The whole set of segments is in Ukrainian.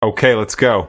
Okay, let's go.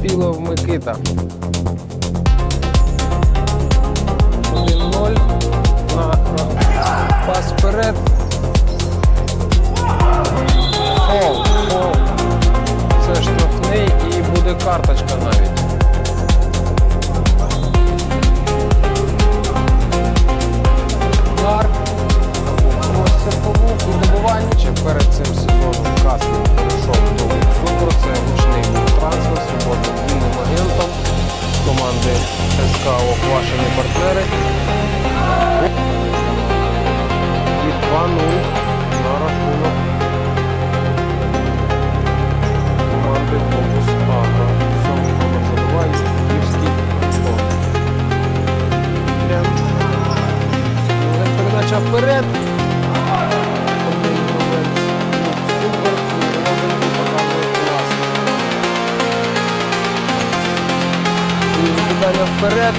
Шипілов Микита. 1-0. На на пас вперед. Фол, фол. Це штрафний і буде карточка навіть. 2-0 на рахунок команди Фокус Агро. Сьомий номер забиває Київський фонд. Передача вперед. Вперед.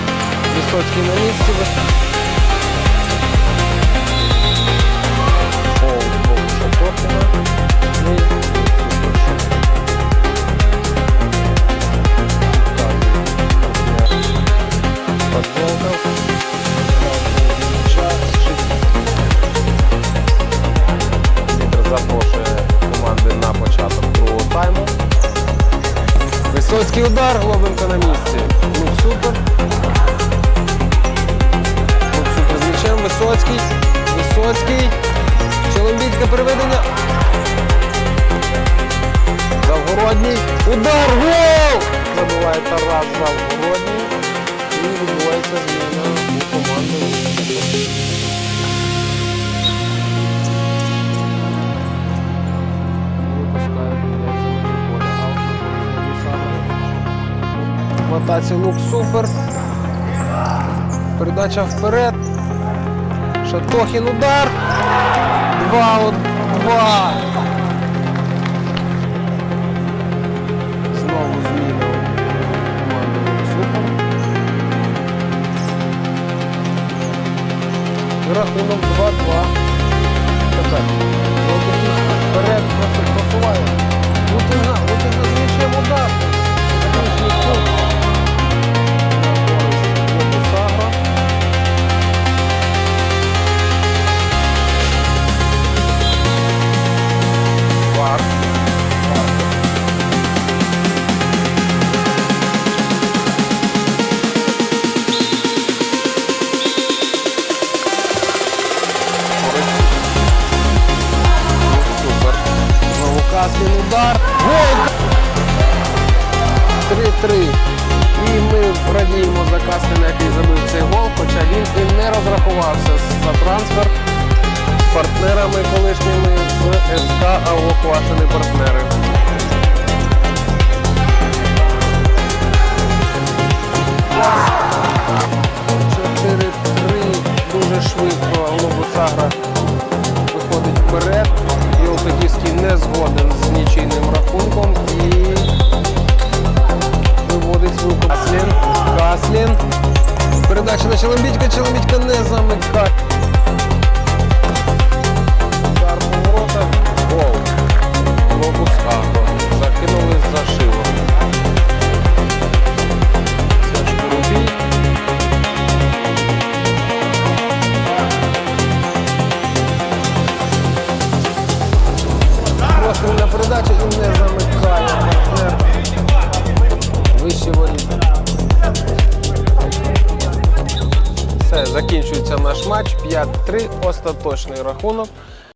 Висоцький на місці. Команди другого тайму. Висоцький удар, Глобенко на місці. Ну супер. Ну супер з м'ячем. Висоцький. Висоцький. Челомбітське переведення. Завгородній. Удар! Гол! В атаці лук супер. Передача вперед. Шатохін удар. Два, от, два. Знову зміна команди супер. Рахунок 2-2. Удар. Гол! 3-3. І ми радіємо за Касліна, який забив цей гол, хоча він і не розрахувався за трансфер з партнерами колишніми з СК АО Квашини партнери. Швидко Глобусагра виходить вперед. Єлпетівський не згоден з нічийним рахунком і виводить свою. Каслін. Каслін. Передача на Челембітька. Челембітька не замикає. Закінчується наш матч. 5-3, остаточний рахунок.